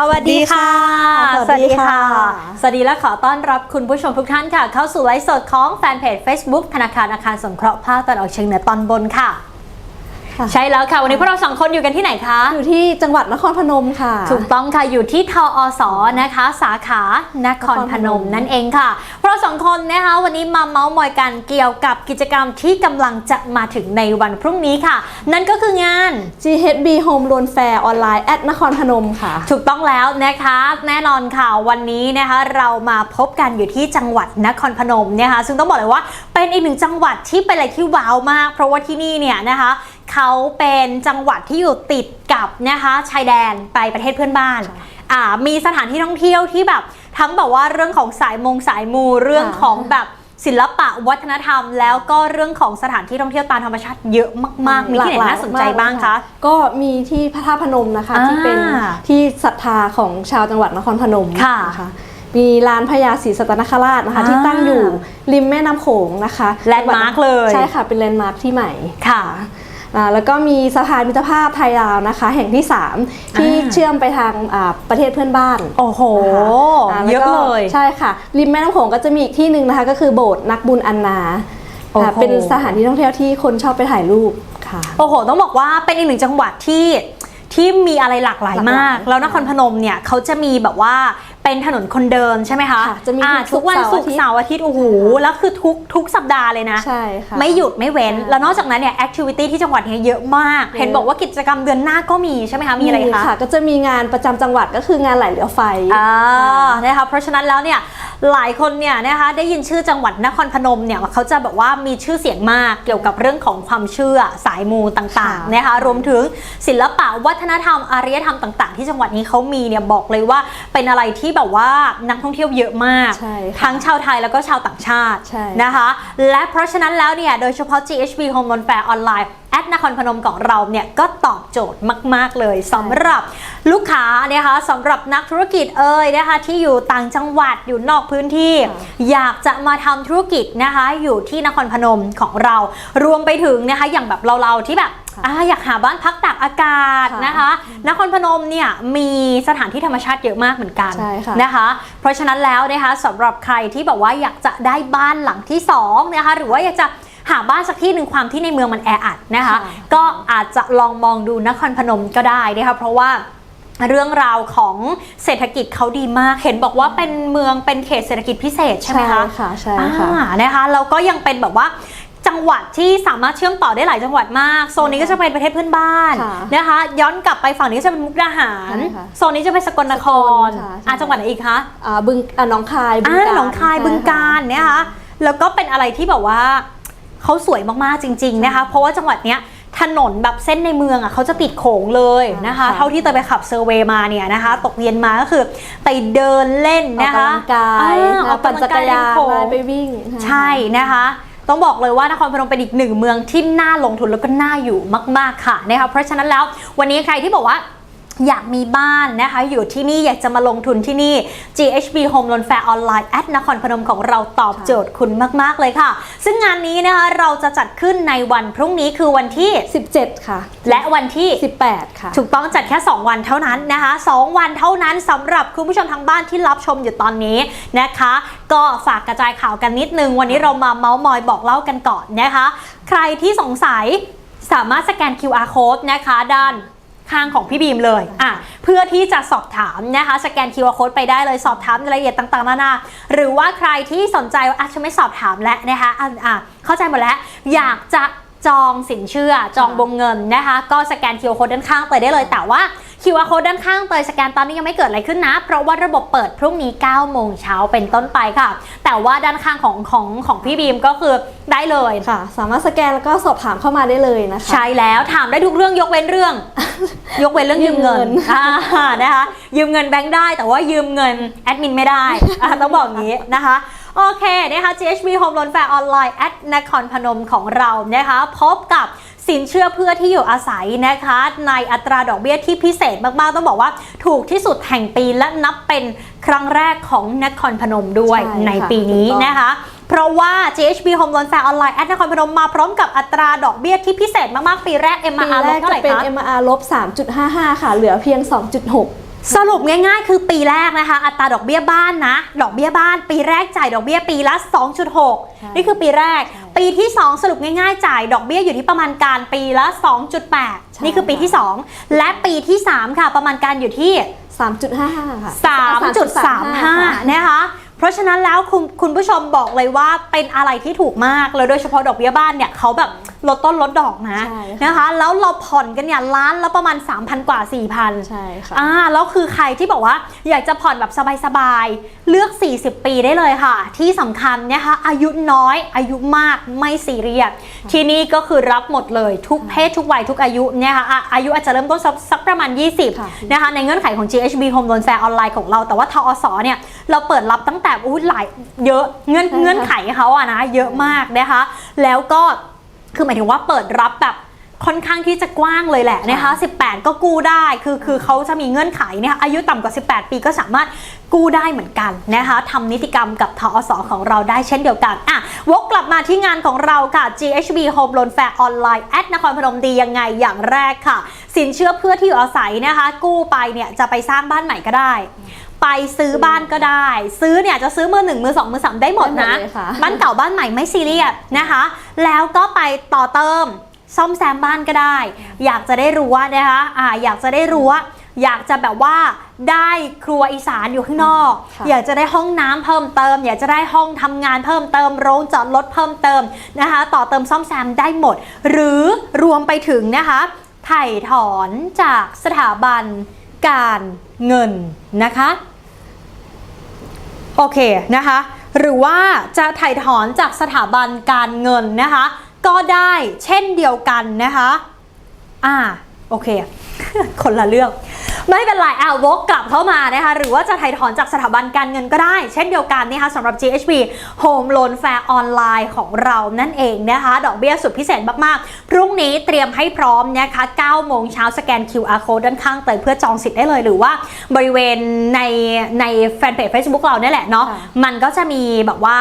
สวัสดีค่ะ สวัสดีค่ะ สวัสดีและขอต้อนรับคุณผู้ชมทุกท่านค่ะ เข้าสู่ไลฟ์สดของแฟนเพจ Facebook ธนาคารอาคารสงเคราะห์ภาคตะวันออกเฉียงเหนือตอนบนค่ะ ค่ะ ใช่แล้วค่ะ วันนี้พวกเราสองคนอยู่กันที่ไหนคะ อยู่ที่จังหวัดนครพนมค่ะ ถูกต้องค่ะ อยู่ที่ทออสนะคะ สาขานครพนมนั่นเองค่ะเพราะสองคนนะคะวันนี้มาเมาส์มอยกันเกี่ยวกับกิจกรรมที่กำลังจะมาถึงในวันพรุ่งนี้ค่ะ นั่นก็คืองาน GHB Home Loan Fair ออนไลน์แอดนครพนมค่ะ ถูกต้องแล้วนะคะ แน่นอนค่ะวันนี้นะคะเรามาพบกันอยู่ที่จังหวัดนครพนมนะคะ ซึ่งต้องบอกเลยว่าเป็นอีกหนึ่งจังหวัดที่เป็นอะไรที่ว้าวมาก เพราะว่าที่นี่เนี่ยนะคะ เขาเป็นจังหวัดที่อยู่ติดกับนะคะชายแดนไปประเทศเพื่อนบ้านใช่อ่ามีสถานที่ท่องเที่ยวที่แบบทั้งแบบว่าเรื่องของสายมงสายมูเรื่องของแบบศิลปะวัฒนธรรม แล้วก็เรื่องของสถานที่ท่องเที่ยวตามธรรมชาติเยอะมากๆ มีที่ไหนน่าสนใจบ้างคะ ก็มีที่พระธาตุพนมนะคะอ่าที่เป็นที่ศรัทธาของชาวจังหวัดนครพนมค่ะนมีลานพญาศรีสัตนคราชนะคะอ่าที่ตั้งอยู่ริมแม่น้ำโขงนะคะแลนด์มาร์คเลยใช่ค่ะเป็นแลนด์มาร์คที่ใหม่ค่ะอ่า แล้วก็มีสะพานมิตรภาพไทยลาวนะคะ แห่งที่ 3 ที่อ่าเชื่อมไปทางอ่าประเทศเพื่อนบ้าน โอ้โหนะคะเยอะแวก็เลยใช่ค่ะ ริมแม่น้ำโขงก็จะมีอีกที่หนึ่งนะคะ ก็คือโบสถ์นักบุญอันนาโอ้โหอ่าเป็นสถานที่ท่องเที่ยวที่คนชอบไปถ่ายรูปค่ะ โอ้โห ต้องบอกว่าเป็นอีกหนึ่งจังหวัดที่ที่มีอะไรหลากหลายหลากหลายมาก แล้วนครพนมเนี่ยเขาจะมีแบบว่า เป็นถนนคนเดินใช่ไหมคะค่ะจะมีอ่าทุทุกกวันศุกเสาร์ร์เสาร์อาทิตย์โอ้โหใช่ค่ะแล้วคือทุกทุกสัปดาห์เลยนะใช่ค่ะไม่หยุดไม่เว้นใช่แล้วนอกจากนั้นเนี่ยแอคทิวิตี้ที่จังหวัดเนี้เยอะมากเยอะเห็นบอกว่ากิจกรรมเดือนหน้าก็มีใช่ไหมคะมีอะไรคะก็จะมีงานประจำจังหวัดก็คืองานไหลเรือไฟอ่านะคะเพราะฉะนั้นแล้วเนี่ยหลายคนเนี่ยนะคะได้ยินชื่อจังหวัดนครพนมเนี่ยเขาจะแบบว่ามีชื่อเสียงมากเกี่ยวกับเรื่องของความเชื่อสายมูต่างค่ะๆนะคะรวมถึงศิลปะวัฒนธรรมอารยธรรมต่าง ๆ ที่จังหวัดนี้เขามีเนี่ยบอกเลยว่าเป็นอะไรที่แบบว่านักท่องเที่ยวเยอะมาก ใช่ค่ะทั้งชาวไทยแล้วก็ชาวต่างชาติใช่ นะคะ และเพราะฉะนั้นแล้วเนี่ย โดยเฉพาะ GHB Home Loan Fair ออนไลน์แอดนครพนมของเราเนี่ย ก็ตอบโจทย์มาก ๆ เลยสำหรับลูกค้านะคะสำหรับนักธุรกิจเอ่ยนะคะ ที่อยู่ต่างจังหวัดอยู่นอกพื้นที่ค่ะอยากจะมาทำธุรกิจนะคะ อยู่ที่นครพนมของเรา รวมไปถึงนะคะอย่างแบบเรา ๆ ที่แบบ ค่ะ อ่าอยากหาบ้านพักตากอากาศค่ะนะคะ นครพนมเนี่ยมีสถานที่ธรรมชาติเยอะมากเหมือนกันใช่ค่ะ นะคะ เพราะฉะนั้นแล้วนะคะสำหรับใครที่แบบว่าอยากจะได้บ้านหลังที่สองนะคะหรือว่าอยากจะหาบ้านสักที่หนึ่งความที่ในเมืองมันแออัดนะคะ ค่ะ ก็อาจจะลองมองดูนครพนมก็ได้นะคะเพราะว่าเรื่องราวของเศรษฐกิจเขาดีมาก เห็นบอกว่าเป็นเมืองเป็นเขตเศรษฐกิจพิเศษใช่ไหมคะ ค่ะใช่ค่ะ อ่านะคะแล้วก็ยังเป็นแบบว่า จังหวัดที่สามารถเชื่อมต่อได้หลายจังหวัดมากโซนนี้ก็จะเป็นประเทศเพื่อนบ้านค่ะนะคะ ย้อนกลับไปฝั่งนี้จะเป็นมุกดาหารใช่ค่ะโซนนี้จะเป็นสกลนครสกลค่ะใช่ อ่าจังหวัดไหนอีกคะอ่าบึงอ่าหนองคายบึอ่างกาฬหนองคายใช่บึงการเนี่ยนะคะแล้วก็เป็นอะไรที่แบบว่าเขาสวยมากๆจริง ๆนะคะ เพราะว่าจังหวัดเนี้ยถนนแบบเส้นในเมืองอะเขาจะติดโขงเลยนะคะ ค่ะเท่าที่เตยไปขับเซอร์เวย์มาเนี่ยนะคะ ตกเย็นมาก็คือไปเดินเล่นออกนะคะกำลังกายอ่าออกปั่นกำลัจังกการยยานโขงไปวิ่ง ใช่นะคะ ต้องบอกเลยว่านครพนมเป็นอีกหนึ่งเมืองที่น่าลงทุนแล้วก็น่าอยู่มาก ๆค่ะนะคะเพราะฉะนั้นแล้ววันนี้ใครที่บอกว่า อยากมีบ้านนะคะอยู่ที่นี่อยากจะมาลงทุนที่นี่ GHB Home Loan Fair Online แอดนครพนมของเราตอบโจทย์คุณมาก ๆ เลยค่ะ ซึ่งงานนี้นะคะเราจะจัดขึ้นในวันพรุ่งนี้คือวันที่ 17 ค่ะ และวันที่ 18 ค่ะ ถูกต้องจัดแค่ 2 วันเท่านั้นนะคะ 2 วันเท่านั้นสำหรับคุณผู้ชมทางบ้านที่รับชมอยู่ตอนนี้นะคะ ก็ฝากกระจายข่าวกันนิดนึง วันนี้เรามาเมาส์มอยบอกเล่ากันก่อนนะคะ ใครที่สงสัยสามารถสแกน QR code นะคะด้าน ข้างของพี่บีมเลยอะเพื่อที่จะสอบถามนะคะสแกน QR code ไปได้เลยสอบถามรายละเอียดต่างๆนานาหรือว่าใครที่สนใจว่าอะฉันไม่สอบถามแล้วนะคะอะอะเข้าใจหมดแล้ว อยากจะจองสินเชื่อจองวงเงินนะคะ ก็สแกน QR code ด้านข้างไปได้เลยแต่ว่า QR code ด้านข้างเตยสแกนตอนนี้ยังไม่เกิดอะไรขึ้นนะ เพราะว่าระบบเปิดพรุ่งนี้ 9 โมงเช้าเป็นต้นไปค่ะ แต่ว่าด้านข้างของของของพี่บีมก็คือได้เลยค่ะ สามารถสแกนแล้วก็สอบถามเข้ามาได้เลยนะคะใช่แล้วถามได้ทุกเรื่องยกเว้นเรื่อง ยกเว้นเรื่องยืมเงินยืมเงินอ่านะคะยืมเงินแบงค์ได้ แต่ว่ายืมเงินแอดมินไม่ได้อะต้องบอกอย่างนี้นะคะโอเคนะคะ GHB Home Loan Fair Online แอดนครพนมของเรานะคะ พบกับ สินเชื่อเพื่อที่อยู่อาศัยนะคะ ในอัตราดอกเบี้ยที่พิเศษมากๆ ต้องบอกว่าถูกที่สุดแห่งปีและนับเป็นครั้งแรกของนครพนมด้วยใช่ค่ะในปีนี้ถูกต้องนะคะ เพราะว่า GHB Home Loan Fair Online แอดนครพนมมาพร้อมกับอัตราดอกเบี้ยที่พิเศษมากๆ ปีแรกปี MRR ลแรดกเท่าไหจะร่เป็นคะ MR ลบ3.55 ค่ะ เหลือเพียง 2.6 สรุปง่ายๆ คือปีแรกนะคะ อัตราดอกเบี้ยบ้านนะ ดอกเบี้ยบ้าน ปีแรกจ่ายดอกเบี้ยปีละใช่2.6 นี่คือปีแรก ปีที่ 2 สรุปง่ายๆ จ่ายดอกเบี้ยอยู่ที่ประมาณการปีละ 2.8 นี่คือปีที่ 2 และปีที่ 3 ค่ะ ประมาณการอยู่ที่ 3.55 ค่ะ 3.35 นะคะเพราะฉะนั้นแล้วคุณคุณผู้ชมบอกเลยว่าเป็นอะไรที่ถูกมาก แล้วโดยเฉพาะดอกเบี้ยบ้านเนี่ยเขาแบบ ลดต้นลดดอกนะใช่ค่ะ นะคะ แล้วเราผ่อนกันเนี่ยล้านแล้วประมาณ 3,000 กว่า 4,000 ใช่ค่ะ อ่าแล้วคือใครที่บอกว่าอยากจะผ่อนแบบสบายๆ เลือก 40 ปีได้เลยค่ะ ที่สำคัญนะคะอายุน้อยอายุมากไม่ซีเรียสที่นี่ก็คือรับหมดเลยทุกเพศทุกวัยทุกอายุเนี่ยค่ะอะอายุอาจจะเริ่มต้นสักสักประมาณ 20 ค่ะ นะคะในเงื่อนไขของ GHB Home Loan Fair ออนไลน์ของเรา แต่ว่าทอสเนี่ย เราเปิดรับตั้งแต่อุ้ยหลายเยอะเงื่อนใช่ค่ะเงื่อนไขเขาอะนะ เยอะมากนะคะ แล้วก็ คือหมายถึงว่าเปิดรับแบบค่อนข้างที่จะกว้างเลยแหละนะคะ 18 ก็กู้ได้ คือคือเขาจะมีเงื่อนไขเนี่ยอายุต่ำกว่า 18 ปีก็สามารถกู้ได้เหมือนกันนะคะทำนิติกรรมกับทอสของเราได้เช่นเดียวกันอะวกกลับมาที่งานของเราค่ะ GHB Home Loan Fair ออนไลน์แอดนครพนมดียังไงอย่างแรกค่ะ สินเชื่อเพื่อที่อยู่อาศัยนะคะ กู้ไปเนี่ยจะไปสร้างบ้านใหม่ก็ได้ ไปซื้อบ้านก็ได้ ซื้อเนี่ยจะซื้อมือหนึ่งมือสองมือสามได้หมดนะ ได้หมดเลยค่ะ บ้านเก่าบ้านใหม่ไม่ซีเรียสนะคะ แล้วก็ไปต่อเติมซ่อมแซมบ้านก็ได้ อยากจะได้รู้ว่านะคะอ่าอยากจะได้รู้ว่าอยากจะแบบว่าได้ครัวอีสานอยู่ข้างนอก ค่ะ อยากจะได้ห้องน้ำเพิ่มเติม อยากจะได้ห้องทำงานเพิ่มเติม โรงจอดรถเพิ่มเติมนะคะ ต่อเติมซ่อมแซมได้หมด หรือรวมไปถึงนะคะ ไถ่ถอนจากสถาบัน การเงินนะคะโอเคนะคะหรือว่าจะถ่ายถอนจากสถาบันการเงินนะคะก็ได้เช่นเดียวกันนะคะอ่าโอเค คนละเรื่อง ไม่เป็นไรอะวกกลับเข้ามานะคะ หรือว่าจะถ่ายถอนจากสถาบันการเงินก็ได้ เช่นเดียวกันนะคะสำหรับ GHB Home Loan Fair ออนไลน์ของเรานั่นเองนะคะ ดอกเบี้ยสุดพิเศษมากๆ พรุ่งนี้เตรียมให้พร้อมนะคะ9โมงเช้าสแกน QR code ด้านข้างเตยเพื่อจองสิทธิ์ได้เลย หรือว่าบริเวณในในแฟนเพจ Facebook เราเนี่ยแหละเนาะค่ะมันก็จะมีแบบว่า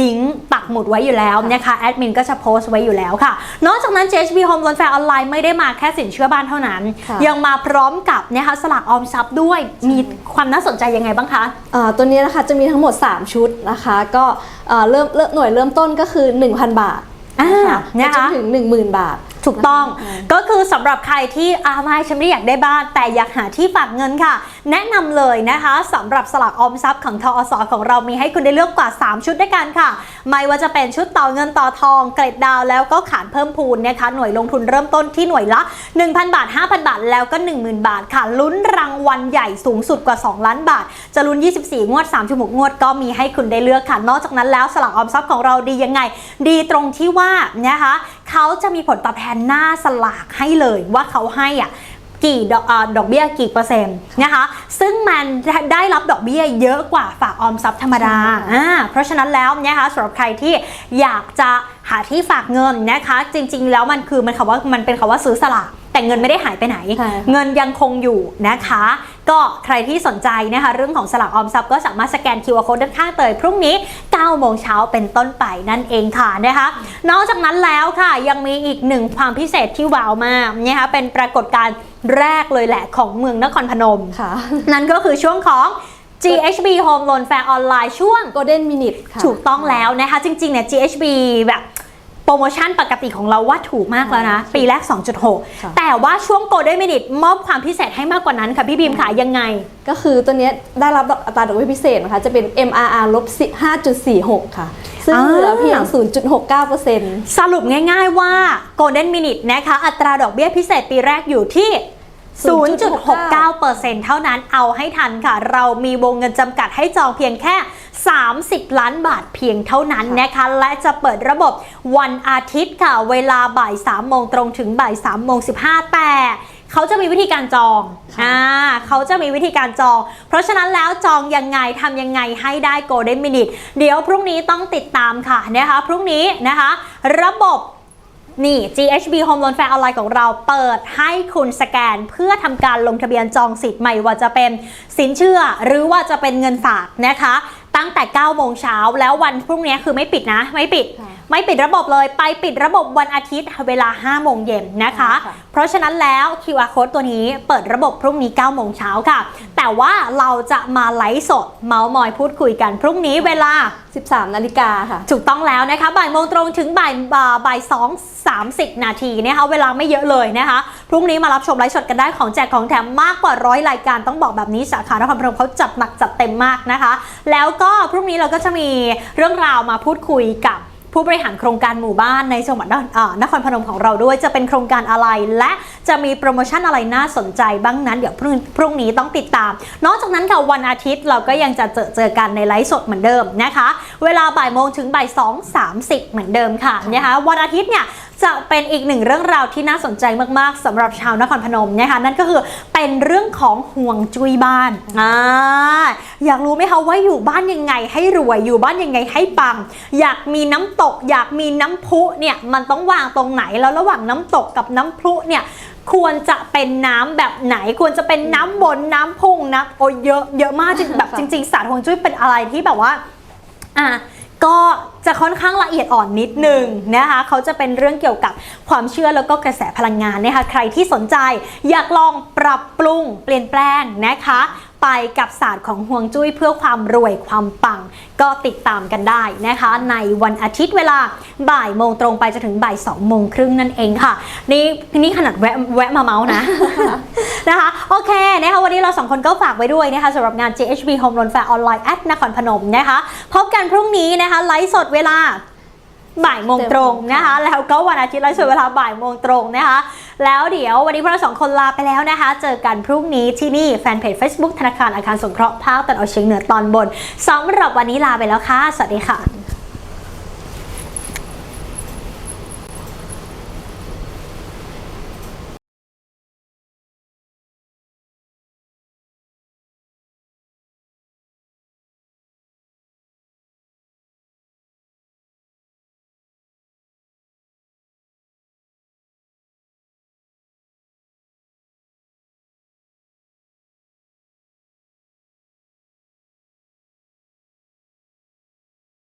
ลิงก์ปักหมุดไว้อยู่แล้วนะคะแอดมินก็จะโพสต์ไว้อยู่แล้วค่ะ นอกจากนั้น JHB Home Loan Fair ออนไลน์ไม่ได้มาแค่สินเชื่อบ้านเท่านั้นค่ะยังมาพร้อมกับนะคะสลากออมทรัพย์ด้วยมีความน่าสนใจยังไงบ้างคะเอ่อตัวนี้นะคะจะมีทั้งหมด 3 ชุดนะคะ ก็เอ่อเริ่มเริ่มหน่วยเริ่มต้นก็คือ 1,000 บาทอ่านะคะนะคะไปจนถึง 10,000 บาท ถูกต้องนะคะก็คือสำหรับใครที่อาไม่ฉันไม่ได้อยากได้บ้าน แต่อยากหาที่ฝากเงินค่ะ แนะนำเลยนะคะสำหรับสลากออมทรัพย์ของทอสของเรามีให้คุณได้เลือกกว่า 3 ชุดด้วยกันค่ะ ไม่ว่าจะเป็นชุดต่อเงินต่อทอง เกรดดาวแล้วก็ขานเพิ่มพูนนะคะ หน่วยลงทุนเริ่มต้นที่หน่วยละ 1,000 บาท 5,000 บาท แล้วก็ 10,000 บาทค่ะลุ้นรางวัลใหญ่สูงสุดกว่า 2 ล้านบาท จะลุ้น 24 งวด 36 งวด ก็มีให้คุณได้เลือกค่ะนอกจากนั้นแล้วสลากออมทรัพย์ของเราดียังไง ดีตรงที่ว่านะคะ เขาจะมีผลตอบแทนหน้าสลากให้เลยว่าเขาให้อะกี่ดอกดอกเบี้ยกี่เปอร์เซ็นต์นะคะ ซึ่งมันได้รับดอกเบี้ยเยอะกว่าฝากออมทรัพย์ธรรมดาอ่าเพราะฉะนั้นแล้วนะคะสำหรับใครที่อยากจะหาที่ฝากเงินนะคะ จริง ๆ แล้วมันคือมันคำว่ามันเป็นคำว่าซื้อสลาก แต่เงินไม่ได้หายไปไหนใช่ค่ะเงินยังคงอยู่นะคะ ก็ใครที่สนใจนะคะ เรื่องของสลากออมทรัพย์ก็สามารถสแกน QR code ด้านข้างเตยพรุ่งนี้ 9 โมงเช้าเป็นต้นไปนั่นเองค่ะนะคะ นอกจากนั้นแล้วค่ะยังมีอีกหนึ่งความพิเศษที่ว้าวมากนะคะเป็นปรากฏการณ์แรกเลยแหละของเมืองนครพนมค่ะนั่นก็คือช่วงของ GHB Home Loan Fair ออนไลน์ช่วง Golden Minute ค่ะถูกต้องแล้วนะคะ จริงๆเนี่ย GHB แบบ โปรโมชั่นปกติของเราว่าถูกมากแล้วนะ ปีแรกค่ะ2.6 แต่ว่าช่วง Golden Minute มอบความพิเศษให้มากกว่านั้นค่ะพี่บีมค่ะยังไง ก็คือตัวเนี้ยได้รับอัตราดอกเบี้ยพิเศษนะคะ จะเป็น MRR ลบ5.46 ค่ะ ซึ่งอ่าเหลือเพียง 0.69%สรุปง่ายๆว่า Golden Minute นะคะ อัตราดอกเบี้ยพิเศษปีแรกอยู่ที่ 0.69%เท่านั้นเอาให้ทันค่ะ เรามีวงเงินจำกัดให้จองเพียงแค่ 30 ล้านบาทเพียงเท่านั้นนะคะ และจะเปิดระบบวันอาทิตย์ค่ะ เวลาบ่าย3โมงตรงถึงบ่าย3โมง15 แต่เขาจะมีวิธีการจองค่ะอ่าเขาจะมีวิธีการจอง เพราะฉะนั้นแล้วจองยังไงทำยังไงให้ได้ Golden Minute เดี๋ยวพรุ่งนี้ต้องติดตามค่ะนะคะ พรุ่งนี้นะคะ ระบบ นี่ GHB Home Loan Fair ออนไลน์ของเราเปิดให้คุณสแกน เพื่อทำการลงทะเบียนจองสิทธิ์ใหม่ว่าจะเป็นสินเชื่อหรือว่าจะเป็นเงินฝากนะคะ ตั้งแต่ 9 โมงเช้าแล้ววันพรุ่งนี้คือไม่ปิดนะ ไม่ปิดไม่ปิดระบบเลยไปปิดระบบวันอาทิตย์เวลา 5 โมงเย็นนะคะค่ะเพราะฉะนั้นแล้ว QR code ตัวนี้เปิดระบบพรุ่งนี้ 9 โมงเช้าค่ะ แต่ว่าเราจะมาไลฟ์สดเมาส์มอยพูดคุยกันพรุ่งนี้เวลา 13 นาฬิกาค่ะ ถูกต้องแล้วนะคะ บ่ายโมงตรงถึงบ่ายบ่ายบ่ายสองสามสิบนาทีนะคะเวลาไม่เยอะเลยนะคะ พรุ่งนี้มารับชมไลฟ์สดกันได้ของแจกของแถมมากกว่าร้อยรายการต้องบอกแบบนี้สาขานครพนมเขาจัดหนักจัดเต็มมากนะคะ แล้วก็พรุ่งนี้เราก็จะมีเรื่องราวมาพูดคุยกับ ผู้บริหารโครงการหมู่บ้านในจังหวัดน่านครพนมของเราด้วยจะเป็นโครงการอะไร และจะมีโปรโมชั่นอะไรน่าสนใจบ้างนั้นเดี๋ยวพรุ่งพรุ่งนี้ต้องติดตาม นอกจากนั้นค่ะวันอาทิตย์เราก็ยังจะเจอเจอกันในไลฟ์สดเหมือนเดิมนะคะ เวลาบ่ายโมงถึงบ่ายสองสามสิบเหมือนเดิมค่ะนะคะวันอาทิตย์เนี่ย จะเป็นอีกหนึ่งเรื่องราวที่น่าสนใจมากๆสำหรับชาวนครพนมนะคะนั่นก็คือเป็นเรื่องของห่วงจุ้ยบ้านอ่าอยากรู้ไหมคะว่าอยู่บ้านยังไงให้รวยอยู่บ้านยังไงให้ปัง อยากมีน้ำตก อยากมีน้ำพุเนี่ยมันต้องวางตรงไหนแล้วระหว่างน้ำตกกับน้ำพุเนี่ยควรจะเป็นน้ำแบบไหน ควรจะเป็นน้ำบนน้ำพุ่งน้ำโอ้เยอะเยอะมากจริงแบบจริงๆศาสตร์ห่วงจุ้ยเป็นอะไรที่แบบว่าอะ ก็จะค่อนข้างละเอียดอ่อนนิดนึงนะคะเขาจะเป็นเรื่องเกี่ยวกับความเชื่อแล้วก็กระแสพลังงานนะคะใครที่สนใจอยากลองปรับปรุงเปลี่ยนแปลงนะคะ ไปกับศาสตร์ของห่วงจุ้ยเพื่อความรวยความปัง ก็ติดตามกันได้นะคะ ในวันอาทิตย์เวลาบ่ายโมงตรงไปจนถึงบ่ายสองโมงครึ่งนั่นเองค่ะ นี่นี่ขนาดแวะแวะมาเมาส์นะนะคะโอเคนะคะวันนี้เราสองคนก็ฝากไว้ด้วยนะคะสำหรับงาน JHB Home Loan Fair ออนไลน์แอดนครพนมนะคะพบกันพรุ่งนี้นะคะไลฟ์สดเวลาบ่ายโมงตรงนะคะ แล้วก็วันอาทิตย์ไลฟ์สดเวลาบ่ายโมงตรงนะคะ แล้วเดี๋ยววันนี้พวกเราสองคนลาไปแล้วนะคะ เจอกันพรุ่งนี้ที่นี่แฟนเพจ Facebook ธนาคารอาคารสงเคราะห์ภาคตะวันออกเฉียงเหนือตอนบนสำหรับวันนี้ลาไปแล้วค่ะ สวัสดีค่ะ